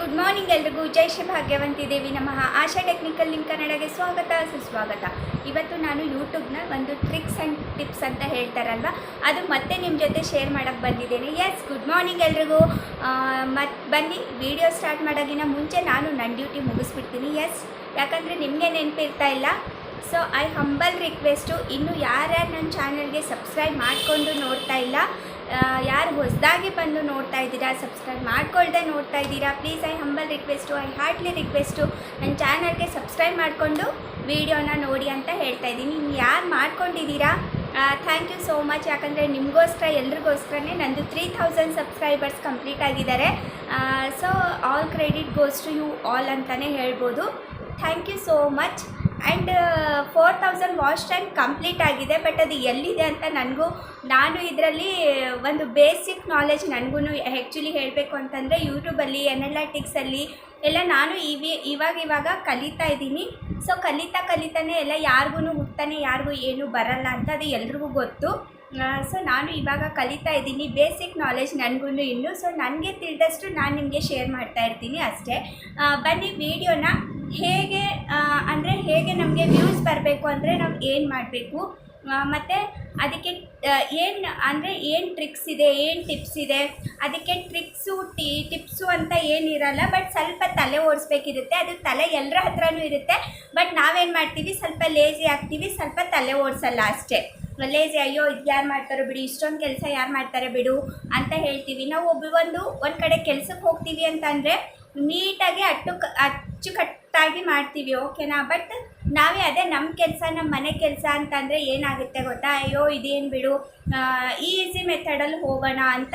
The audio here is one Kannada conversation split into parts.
ಗುಡ್ ಮಾರ್ನಿಂಗ್ ಎಲ್ರಿಗೂ. ಜೈ ಶ್ರೀ ಭಾಗ್ಯವಂತಿ ದೇವಿ ನಮಃ. ಆಶಾ ಟೆಕ್ನಿಕಲ್ ಲಿಂಕ್ ಕನ್ನಡಗೆ ಸ್ವಾಗತ, ಸುಸ್ವಾಗತ. ಇವತ್ತು ನಾನು ಯೂಟ್ಯೂಬ್ನ ಒಂದು ಟ್ರಿಕ್ಸ್ ಆ್ಯಂಡ್ ಟಿಪ್ಸ್ ಅಂತ ಹೇಳ್ತಾರಲ್ವ? ಅದು ಮತ್ತೆ ನಿಮ್ಮ ಜೊತೆ ಶೇರ್ ಮಾಡೋಕ್ಕೆ ಬಂದಿದ್ದೇನೆ. ಎಸ್ ಗುಡ್ ಮಾರ್ನಿಂಗ್ ಎಲ್ರಿಗೂ. ಮತ್ತು ಬನ್ನಿ ವಿಡಿಯೋ ಸ್ಟಾರ್ಟ್ ಮಾಡೋಕ್ಕಿಂತ ಮುಂಚೆ ನಾನು ನನ್ನ ಡ್ಯೂಟಿ ಮುಗಿಸ್ಬಿಡ್ತೀನಿ. ಎಸ್ ಯಾಕಂದರೆ ನಿಮಗೆ ನೆನಪಿರ್ತಾ ಇಲ್ಲ. ಸೊ ಐ ಹಂಬಲ್ ರಿಕ್ವೆಸ್ಟು ಇನ್ನೂ ಯಾರ್ಯಾರು ನನ್ನ ಚಾನಲ್ಗೆ ಸಬ್ಸ್ಕ್ರೈಬ್ ಮಾಡಿಕೊಂಡು ನೋಡ್ತಾ ಇಲ್ಲ ಯಾರು ಹೊಸದಾಗಿ ಬಂದು ನೋಡ್ತಾ ಇದ್ದೀರಾ ಸಬ್ಸ್ಕ್ರೈಬ್ ಮಾಡ್ಕೊಳ್ದೆ ನೋಡ್ತಾ ಇದ್ದೀರಾ please I humble request I heartly request ನನ್ನ ಚಾನಲ್ಗೆ ಸಬ್ಸ್ಕ್ರೈಬ್ ಮಾಡಿಕೊಂಡು ವೀಡಿಯೋನ ನೋಡಿ ಅಂತ ಹೇಳ್ತಾ ಇದ್ದೀನಿ. ನೀವು ಯಾರು ಮಾಡ್ಕೊಂಡಿದ್ದೀರಾ? ಥ್ಯಾಂಕ್ ಯು ಸೋ ಮಚ್ ಯಾಕಂದರೆ ನಿಮಗೋಸ್ಕರ, ಎಲ್ರಿಗೋಸ್ಕರನೇ ನಂದು ತ್ರೀ ಥೌಸಂಡ್ ಸಬ್ಸ್ಕ್ರೈಬರ್ಸ್ ಕಂಪ್ಲೀಟ್ ಆಗಿದ್ದಾರೆ. So all credit goes to you all ಅಂತಲೇ ಹೇಳ್ಬೋದು. Thank you so much and four thousand watch time complete ಆಗಿದೆ ಬಟ್ ಅದು ಎಲ್ಲಿದೆ ಅಂತ ನನಗೂ, ನಾನು ಇದರಲ್ಲಿ, ಒಂದು ಬೇಸಿಕ್ ನಾಲೆಜ್ ನನಗೂ ಆ್ಯಕ್ಚುಲಿ ಹೇಳಬೇಕು ಅಂತಂದರೆ ಯೂಟ್ಯೂಬಲ್ಲಿ ಎನಲಾಟಿಕ್ಸಲ್ಲಿ ಎಲ್ಲ ನಾನು ಇವಿ, ಇವಾಗ ಇವಾಗ ಕಲಿತಾ ಇದ್ದೀನಿ. ಸೊ ಕಲಿತಾ ಕಲಿತಾನೆ ಎಲ್ಲ ಯಾರಿಗೂ ಹುಟ್ತಾನೆ ಯಾರಿಗೂ ಏನೂ ಬರಲ್ಲ ಅಂತ ಅದು ಎಲ್ರಿಗೂ ಗೊತ್ತು. ಸೊ ನಾನು ಇವಾಗ ಕಲಿತಾ ಇದ್ದೀನಿ ಬೇಸಿಕ್ ನಾಲೆಜ್ ನನಗೂ ಇನ್ನು. ಸೊ ನನಗೆ ತಿಳಿದಷ್ಟು ನಾನು ನಿಮಗೆ ಶೇರ್ ಮಾಡ್ತಾ ಇರ್ತೀನಿ ಅಷ್ಟೇ. ಬನ್ನಿ ವಿಡಿಯೋನ ಹೇಗೆ ಅಂದರೆ ಹೇಗೆ ನಮಗೆ ವ್ಯೂಸ್ ಬರಬೇಕು ಅಂದರೆ ನಾವು ಏನು ಮಾಡಬೇಕು? ಮತ್ತು ಅದಕ್ಕೆ ಏನು, ಅಂದರೆ ಏನು ಟ್ರಿಕ್ಸ್ ಇದೆ, ಏನು ಟಿಪ್ಸ್ ಇದೆ? ಅದಕ್ಕೆ ಟ್ರಿಕ್ಸು ಟಿ ಟಿಪ್ಸು ಅಂತ ಏನಿರಲ್ಲ ಬಟ್ ಸ್ವಲ್ಪ ತಲೆ ಓಡಿಸ್ಬೇಕಿರುತ್ತೆ. ಅದು ತಲೆ ಎಲ್ಲರ ಹತ್ರನೂ ಇರುತ್ತೆ ಬಟ್ ನಾವೇನು ಮಾಡ್ತೀವಿ? ಸ್ವಲ್ಪ ಲೇಜಿ ಆಗ್ತೀವಿ, ಸ್ವಲ್ಪ ತಲೆ ಓಡಿಸಲ್ಲ ಅಷ್ಟೇ. ಲೇಜಿ ಅಯ್ಯೋ, ಇದು ಯಾರು ಮಾಡ್ತಾರೋ ಬಿಡು, ಇಷ್ಟೊಂದು ಕೆಲಸ ಯಾರು ಮಾಡ್ತಾರೆ ಬಿಡು ಅಂತ ಹೇಳ್ತೀವಿ. ನಾವು ಒಬ್ಬ ಒಂದು ಒಂದು ಕಡೆ ಕೆಲಸಕ್ಕೆ ಹೋಗ್ತೀವಿ ಅಂತಂದರೆ ನೀಟಾಗಿ ಅಟ್ಟು ಅಚ್ಚುಕಟ್ಟಾಗಿ ಮಾಡ್ತೀವಿ, ಓಕೆನಾ? ಬಟ್ ನಾವೇ ಅದೇ ನಮ್ಮ ಕೆಲಸ ನಮ್ಮ ಮನೆ ಕೆಲಸ ಅಂತಂದರೆ ಏನಾಗುತ್ತೆ ಗೊತ್ತಾ? ಅಯ್ಯೋ, ಇದೇನು ಬಿಡು ಈಸಿ ಮೆಥಡಲ್ಲಿ ಹೋಗೋಣ ಅಂತ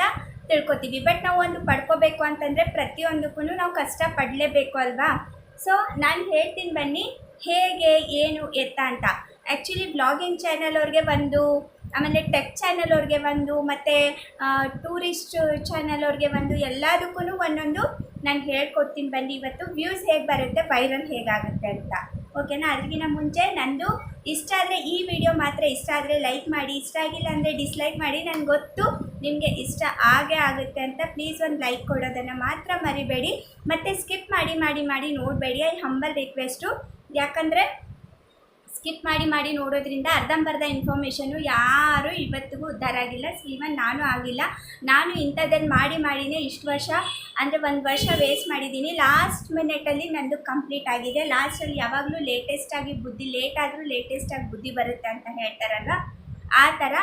ತಿಳ್ಕೊತೀವಿ. ಬಟ್ ನಾವು ಒಂದು ಪಡ್ಕೋಬೇಕು ಅಂತಂದರೆ ಪ್ರತಿಯೊಂದಕ್ಕೂ ನಾವು ಕಷ್ಟಪಡಲೇಬೇಕು ಅಲ್ವಾ? ಸೊ ನಾನು ಹೇಳ್ತೀನಿ ಬನ್ನಿ, ಹೇಗೆ, ಏನು, ಎತ್ತ ಅಂತ. ಆ್ಯಕ್ಚುಲಿ ಬ್ಲಾಗಿಂಗ್ ಚಾನಲ್ ಅವ್ರಿಗೆ ಒಂದು ಆಮೇಲೆ ಟೆಕ್ ಚಾನಲ್ ಅವ್ರಿಗೆ ಒಂದು ಮತ್ತು ಟೂರಿಸ್ಟ್ ಚಾನಲ್ ಅವ್ರಿಗೆ ಒಂದು ಎಲ್ಲದಕ್ಕೂ ಒಂದೊಂದು ನಾನು ಹೇಳ್ಕೊಡ್ತೀನಿ ಬನ್ನಿ. ಇವತ್ತು ವ್ಯೂಸ್ ಹೇಗೆ ಬರುತ್ತೆ ವೈರಲ್ ಹೇಗಾಗುತ್ತೆ ಅಂತ. ಓಕೆನಾ ಅದಕ್ಕಿಂತ ಮುಂಚೆ ನಂದು ಇಷ್ಟ ಆದರೆ ಈ ವಿಡಿಯೋ ಮಾತ್ರ, ಇಷ್ಟ ಆದರೆ ಲೈಕ್ ಮಾಡಿ, ಇಷ್ಟ ಆಗಿಲ್ಲ ಅಂದರೆ ಡಿಸ್ಲೈಕ್ ಮಾಡಿ, ನನಗೆ ಗೊತ್ತು ನಿಮಗೆ ಇಷ್ಟ ಆಗೇ ಆಗುತ್ತೆ ಅಂತ ಪ್ಲೀಸ್ ಒಂದು ಲೈಕ್ ಕೊಡೋದನ್ನು ಮಾತ್ರ ಮರಿಬೇಡಿ. ಮತ್ತು ಸ್ಕಿಪ್ ಮಾಡಿ ಮಾಡಿ ಮಾಡಿ ನೋಡಬೇಡಿ. ಐ ಹಂಬಲ್ ರಿಕ್ವೆಸ್ಟು ಯಾಕಂದರೆ ಸ್ಕಿಪ್ ಮಾಡಿ ಮಾಡಿ ನೋಡೋದ್ರಿಂದ ಅರ್ಧಂಬರ್ಧ ಇನ್ಫಾರ್ಮೇಷನು ಯಾರೂ ಇವತ್ತಿಗೂ ಉದ್ಧಾರ ಆಗಿಲ್ಲ. ಈವನ್ ನಾನು ಆಗಿಲ್ಲ. ನಾನು ಇಂಥದ್ದನ್ನು ಮಾಡಿ ಮಾಡಿನೇ ಇಷ್ಟು ವರ್ಷ, ಅಂದರೆ ಒಂದು ವರ್ಷ ವೇಸ್ಟ್ ಮಾಡಿದ್ದೀನಿ. ಲಾಸ್ಟ್ ಮಿನಿಟಲ್ಲಿ ನಂದು ಕಂಪ್ಲೀಟ್ ಆಗಿದೆ. ಲಾಸ್ಟಲ್ಲಿ ಯಾವಾಗಲೂ ಲೇಟೆಸ್ಟಾಗಿ ಬುದ್ಧಿ ಲೇಟ್ ಆದರೂ ಲೇಟೆಸ್ಟಾಗಿ ಬುದ್ಧಿ ಬರುತ್ತೆ ಅಂತ ಹೇಳ್ತಾರಲ್ಲ ಆ ಥರ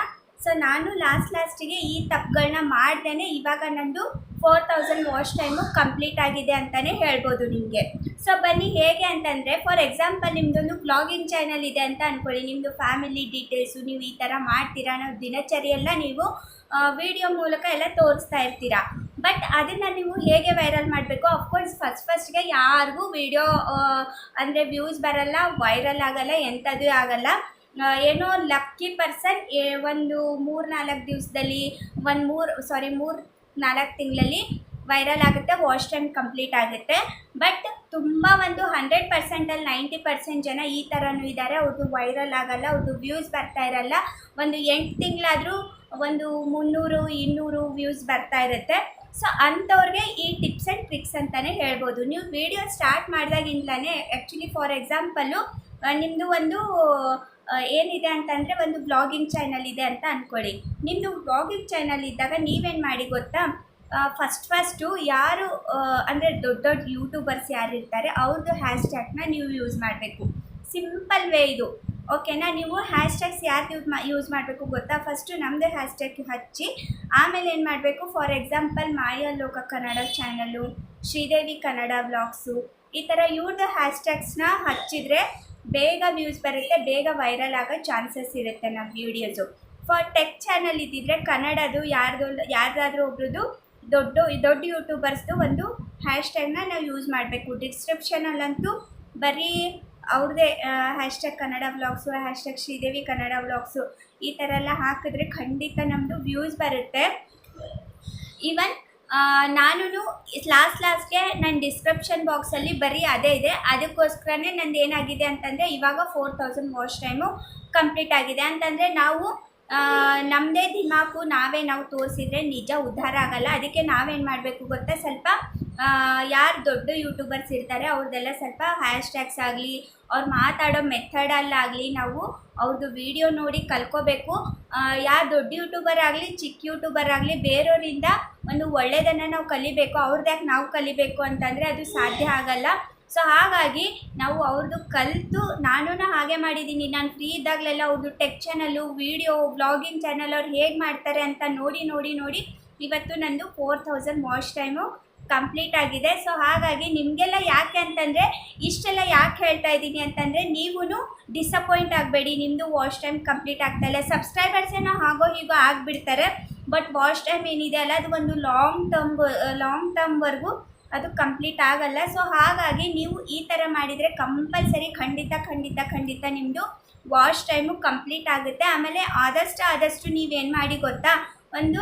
ಸೊ ನಾನು ಲಾಸ್ಟ್ ಲಾಸ್ಟಿಗೆ ಈ ತಪ್ಪುಗಳನ್ನ ಮಾಡ್ದೇ ಇವಾಗ ನಂದು four thousand watch time complete ಆಗಿದೆ ಅಂತಲೇ ಹೇಳ್ಬೋದು ನಿಮಗೆ. ಸೊ ಬನ್ನಿ ಹೇಗೆ ಅಂತಂದರೆ ಫಾರ್ ಎಕ್ಸಾಂಪಲ್ ನಿಮ್ಮದೊಂದು ಬ್ಲಾಗಿಂಗ್ ಚಾನಲ್ ಇದೆ ಅಂತ ಅಂದ್ಕೊಳ್ಳಿ ನಿಮ್ಮದು ಫ್ಯಾಮಿಲಿ ಡೀಟೇಲ್ಸು ನೀವು ಈ ಥರ ಮಾಡ್ತೀರಾ ನಾವು ದಿನಚರಿ ಎಲ್ಲ ನೀವು ವಿಡಿಯೋ ಮೂಲಕ ಎಲ್ಲ ತೋರಿಸ್ತಾ ಇರ್ತೀರಾ. ಬಟ್ ಅದನ್ನು ನೀವು ಹೇಗೆ ವೈರಲ್ ಮಾಡಬೇಕು? ಅಫ್ಕೋರ್ಸ್ ಫಸ್ಟ್ ಫಸ್ಟ್ಗೆ ಯಾರಿಗೂ ವಿಡಿಯೋ ಅಂದರೆ ವ್ಯೂಸ್ ಬರಲ್ಲ ವೈರಲ್ ಆಗಲ್ಲ, ಎಂಥದ್ದು ಆಗಲ್ಲ. ಏನೋ ಲಕ್ಕಿ ಪರ್ಸನ್ ಒಂದು ಮೂರು ನಾಲ್ಕು ದಿವಸದಲ್ಲಿ, ಒಂದು ಮೂರು ಸಾರಿ ಮೂರು ನಾಲ್ಕು ತಿಂಗಳಲ್ಲಿ ವೈರಲ್ ಆಗುತ್ತೆ ವಾಶ್ ಟೈಮ್ ಕಂಪ್ಲೀಟ್ ಆಗುತ್ತೆ. ಬಟ್ ತುಂಬ ಒಂದು ಹಂಡ್ರೆಡ್ ಪರ್ಸೆಂಟಲ್ಲಿ ನೈಂಟಿ ಪರ್ಸೆಂಟ್ ಜನ ಈ ಥರನೂ ಇದ್ದಾರೆ ಅವ್ರದ್ದು ವೈರಲ್ ಆಗಲ್ಲ ಅವ್ರದ್ದು ವ್ಯೂಸ್ ಬರ್ತಾ ಇರಲ್ಲ. ಒಂದು ಎಂಟು ತಿಂಗಳಾದರೂ ಒಂದು ಮುನ್ನೂರು, ಇನ್ನೂರು ವ್ಯೂಸ್ ಬರ್ತಾ ಇರುತ್ತೆ. ಸೊ ಅಂಥವ್ರಿಗೆ ಈ ಟಿಪ್ಸ್ ಆ್ಯಂಡ್ ಟ್ರಿಕ್ಸ್ ಅಂತಲೇ ಹೇಳ್ಬೋದು. ನೀವು ವಿಡಿಯೋ ಸ್ಟಾರ್ಟ್ ಮಾಡಿದಾಗಿಂದಲೇ ಆ್ಯಕ್ಚುಲಿ ಫಾರ್ ಎಕ್ಸಾಂಪಲ್ಲು ನಿಮ್ಮದು ಒಂದು ಏನಿದೆ ಅಂತಂದರೆ ಒಂದು ಬ್ಲಾಗಿಂಗ್ ಚಾನಲ್ ಇದೆ ಅಂತ ಅಂದ್ಕೊಳ್ಳಿ ನಿಮ್ಮದು ಬ್ಲಾಗಿಂಗ್ ಚಾನಲ್ ಇದ್ದಾಗ ನೀವೇನು ಮಾಡಿ ಗೊತ್ತಾ? ಫಸ್ಟ್ ಫಸ್ಟು ಯಾರು ಅಂದರೆ ದೊಡ್ಡ ದೊಡ್ಡ ಯೂಟ್ಯೂಬರ್ಸ್ ಯಾರು ಇರ್ತಾರೆ ಅವ್ರದ್ದು ಹ್ಯಾಶ್ ಟ್ಯಾಗ್ನ ನೀವು ಯೂಸ್ ಮಾಡಬೇಕು. ಸಿಂಪಲ್ ವೇ ಇದು. ಓಕೆನಾ ನೀವು ಹ್ಯಾಶ್ ಟ್ಯಾಗ್ಸ್ ಯಾರು ಯೂಸ್ ಮಾಡಬೇಕು ಗೊತ್ತಾ? ಫಸ್ಟು ನಮ್ಮದೇ ಹ್ಯಾಶ್ ಟ್ಯಾಗ್ ಹಚ್ಚಿ, ಆಮೇಲೆ ಏನು ಮಾಡಬೇಕು? For example Maya Loka Kannada channel Sridevi Kannada vlogs ಈ ಥರ ಇವ್ರದ್ದು ಹ್ಯಾಶ್ ಟ್ಯಾಗ್ಸ್ನ ಹಚ್ಚಿದರೆ ಬೇಗ ವ್ಯೂಸ್ ಬರುತ್ತೆ, ಬೇಗ ವೈರಲ್ ಆಗೋ ಚಾನ್ಸಸ್ ಇರುತ್ತೆ ನಮ್ಮ ವೀಡಿಯೋಸು ಫಾರ್ ಟೆಕ್ ಚಾನಲ್ ಇದ್ದಿದ್ರೆ ಕನ್ನಡದು ಯಾರ್ದು ಯಾರ್ದಾದ್ರೂ ಒಬ್ರದ್ದು ದೊಡ್ಡ ದೊಡ್ಡ ಯೂಟ್ಯೂಬರ್ಸ್ದು ಒಂದು ಹ್ಯಾಶ್ ಟ್ಯಾಗ್ನ ನಾವು ಯೂಸ್ ಮಾಡಬೇಕು. ಡಿಸ್ಕ್ರಿಪ್ಷನಲ್ಲಂತೂ ಬರೀ ಅವ್ರದ್ದೇ hashtag Kannada vlogs hashtag Sridevi Kannada vlogs ಈ ಥರ ಎಲ್ಲ ಹಾಕಿದ್ರೆ ಖಂಡಿತ ನಮ್ಮದು ವ್ಯೂಸ್ ಬರುತ್ತೆ. ಈವನ್ ನಾನು ಲಾಸ್ಟ್ ಲಾಸ್ಟ್ಗೆ ನನ್ನ ಡಿಸ್ಕ್ರಿಪ್ಷನ್ ಬಾಕ್ಸಲ್ಲಿ ಬರೀ ಅದೇ ಇದೆ. ಅದಕ್ಕೋಸ್ಕರನೇ ನಂದು ಏನಾಗಿದೆ ಅಂತಂದರೆ ಇವಾಗ four thousand watch time complete ಆಗಿದೆ. ಅಂತಂದರೆ ನಾವು ನಮ್ಮದೇ ದಿಮಾಕು ನಾವೇ ನಾವು ತೋರಿಸಿದ್ರೆ ನಿಜ ಉದ್ಧಾರ ಆಗಲ್ಲ. ಅದಕ್ಕೆ ನಾವೇನು ಮಾಡಬೇಕು ಗೊತ್ತಾ? ಸ್ವಲ್ಪ ಯಾರು ದೊಡ್ಡ ಯೂಟ್ಯೂಬರ್ಸ್ ಇರ್ತಾರೆ ಅವ್ರದ್ದೆಲ್ಲ ಸ್ವಲ್ಪ ಹ್ಯಾಶ್ ಟ್ಯಾಗ್ಸ್ ಆಗಲಿ, ಅವ್ರು ಮಾತಾಡೋ ಮೆಥಡಲ್ಲಾಗಲಿ ನಾವು ಅವ್ರದ್ದು ವಿಡಿಯೋ ನೋಡಿ ಕಲ್ಕೋಬೇಕು. ಯಾರು ದೊಡ್ಡ ಯೂಟ್ಯೂಬರ್ ಆಗಲಿ ಚಿಕ್ಕ ಯೂಟ್ಯೂಬರ್ ಆಗಲಿ ಬೇರೆಯವರಿಂದ ಒಂದು ಒಳ್ಳೆಯದನ್ನು ನಾವು ಕಲಿಬೇಕು ಅವ್ರದ್ದು ಯಾಕೆ ನಾವು ಕಲಿಬೇಕು ಅಂತಂದರೆ ಅದು ಸಾಧ್ಯ ಆಗಲ್ಲ. ಸೊ ಹಾಗಾಗಿ ನಾವು ಅವ್ರದ್ದು ಕಲಿತು ನಾನೂ ಹಾಗೆ ಮಾಡಿದ್ದೀನಿ ನಾನು ಫ್ರೀ ಇದ್ದಾಗಲೆಲ್ಲ ಅವ್ರದ್ದು tech channel video vlogging channel ಅವ್ರು ಹೇಗೆ ಮಾಡ್ತಾರೆ ಅಂತ ನೋಡಿ ನೋಡಿ ನೋಡಿ. ಇವತ್ತು ನಂದು four thousand watch time complete ಆಗಿದೆ. ಸೊ ಹಾಗಾಗಿ ನಿಮಗೆಲ್ಲ ಯಾಕೆ ಅಂತಂದರೆ, ಇಷ್ಟೆಲ್ಲ ಯಾಕೆ ಹೇಳ್ತಾ ಇದ್ದೀನಿ ಅಂತಂದರೆ ನೀವೂ ಡಿಸಪಾಯಿಂಟ್ ಆಗಬೇಡಿ. ನಿಮ್ಮದು ವಾಚ್ ಟೈಮ್ ಕಂಪ್ಲೀಟ್ ಆಗ್ತಾ ಇಲ್ಲ. ಸಬ್ಸ್ಕ್ರೈಬರ್ಸ್ ಏನೋ ಹಾಗೋ ಹೀಗೋ ಆಗಿಬಿಡ್ತಾರೆ. ಬಟ್ ವಾಚ್ ಟೈಮ್ ಏನಿದೆ ಅಲ್ಲ, ಅದು ಒಂದು ಲಾಂಗ್ ಟರ್ಮ್ ಲಾಂಗ್ ಟರ್ಮ್ವರೆಗೂ ಅದು ಕಂಪ್ಲೀಟ್ ಆಗಲ್ಲ. ಸೊ ಹಾಗಾಗಿ ನೀವು ಈ ಥರ ಮಾಡಿದರೆ ಕಂಪಲ್ಸರಿ ಖಂಡಿತ ಖಂಡಿತ ಖಂಡಿತ ನಿಮ್ಮದು ವಾಶ್ ಟೈಮು ಕಂಪ್ಲೀಟ್ ಆಗುತ್ತೆ. ಆಮೇಲೆ ಆದಷ್ಟು ಆದಷ್ಟು ನೀವೇನು ಮಾಡಿ ಗೊತ್ತಾ? ಒಂದು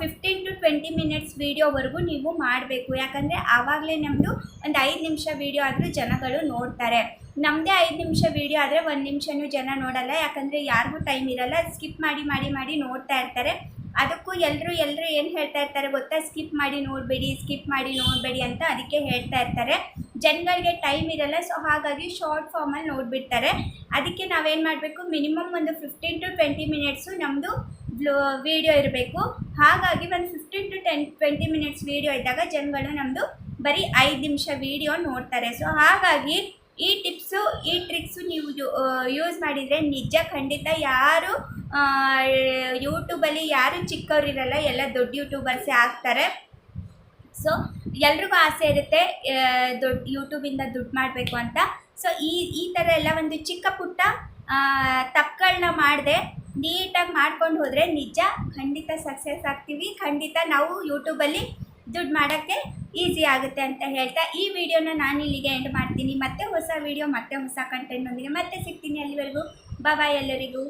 ಫಿಫ್ಟೀನ್ ಟು ಟ್ವೆಂಟಿ ಮಿನಿಟ್ಸ್ ವೀಡಿಯೋವರೆಗೂ ನೀವು ಮಾಡಬೇಕು. ಯಾಕಂದರೆ ಆವಾಗಲೇ ನಮ್ಮದು ಒಂದು ಐದು ನಿಮಿಷ ವೀಡಿಯೋ ಆದರೂ ಜನಗಳು ನೋಡ್ತಾರೆ. ನಮ್ಮದೇ ಐದು ನಿಮಿಷ ವೀಡಿಯೋ ಆದರೆ ಒಂದು ನಿಮಿಷನೂ ಜನ ನೋಡಲ್ಲ. ಯಾಕಂದರೆ ಯಾರಿಗೂ ಟೈಮ್ ಇರಲ್ಲ. ಸ್ಕಿಪ್ ಮಾಡಿ ಮಾಡಿ ಮಾಡಿ ನೋಡ್ತಾ ಇರ್ತಾರೆ. ಅದಕ್ಕೂ ಎಲ್ಲರೂ ಎಲ್ಲರೂ ಏನು ಹೇಳ್ತಾ ಇರ್ತಾರೆ ಗೊತ್ತಾ? ಸ್ಕಿಪ್ ಮಾಡಿ ನೋಡಬೇಡಿ ಸ್ಕಿಪ್ ಮಾಡಿ ನೋಡಬೇಡಿ ಅಂತ ಅದಕ್ಕೆ ಹೇಳ್ತಾ ಇರ್ತಾರೆ. ಜನಗಳಿಗೆ ಟೈಮ್ ಇರಲ್ಲ ಸೊ ಹಾಗಾಗಿ ಶಾರ್ಟ್ ಫಾರ್ಮಲ್ಲಿ ನೋಡಿಬಿಡ್ತಾರೆ. ಅದಕ್ಕೆ ನಾವೇನು ಮಾಡಬೇಕು? ಮಿನಿಮಮ್ ಒಂದು ಫಿಫ್ಟೀನ್ ಟು ಟ್ವೆಂಟಿ ಮಿನಿಟ್ಸು ನಮ್ಮದು ವಿಡಿಯೋ ಇರಬೇಕು. ಹಾಗಾಗಿ ಒಂದು fifteen to ten twenty minutes video ಇದ್ದಾಗ ಜನಗಳು ನಮ್ಮದು ಬರೀ ಐದು ನಿಮಿಷ ವಿಡಿಯೋ ನೋಡ್ತಾರೆ. ಸೊ ಹಾಗಾಗಿ ಈ ಟಿಪ್ಸು ಈ ಟ್ರಿಕ್ಸು ನೀವು ಯೂಸ್ ಮಾಡಿದರೆ ನಿಜ, ಖಂಡಿತ ಯಾರು ಯೂಟ್ಯೂಬಲ್ಲಿ ಯಾರು ಚಿಕ್ಕವರಿರಲ್ಲ ಎಲ್ಲ ದೊಡ್ಡ ಯೂಟ್ಯೂಬರ್ಸೇ ಆಗ್ತಾರೆ. ಸೊ ಎಲ್ರಿಗೂ ಆಸೆ ಇರುತ್ತೆ ದೊಡ್ಡ ಯೂಟ್ಯೂಬಿಂದ ದುಡ್ಡು ಮಾಡಬೇಕು ಅಂತ. ಸೊ ಈ ಈ ಥರ ಎಲ್ಲ ಒಂದು ಚಿಕ್ಕ ಪುಟ್ಟ ತಪ್ಪುಗಳನ್ನ ಮಾಡದೆ ನೀಟಾಗಿ ಮಾಡ್ಕೊಂಡು ಹೋದರೆ ನಿಜ ಖಂಡಿತ ಸಕ್ಸಸ್ ಆಗ್ತೀವಿ. ಖಂಡಿತ ನಾವು ಯೂಟ್ಯೂಬಲ್ಲಿ ದುಡ್ಡು ಮಾಡೋಕ್ಕೆ ಈಸಿ ಆಗುತ್ತೆ ಅಂತ ಹೇಳ್ತಾ ಈ ವಿಡಿಯೋನ ನಾನು ಇಲ್ಲಿಗೆ ಎಂಡ್ ಮಾಡ್ತೀನಿ. ಮತ್ತೆ ಹೊಸ ವಿಡಿಯೋ ಮತ್ತೆ ಹೊಸ ಕಂಟೆಂಟ್ನೊಂದಿಗೆ ಮತ್ತೆ ಸಿಗ್ತೀನಿ ಅಲ್ಲಿವರೆಗೂ. ಬಾಯ್ ಎಲ್ಲರಿಗೂ.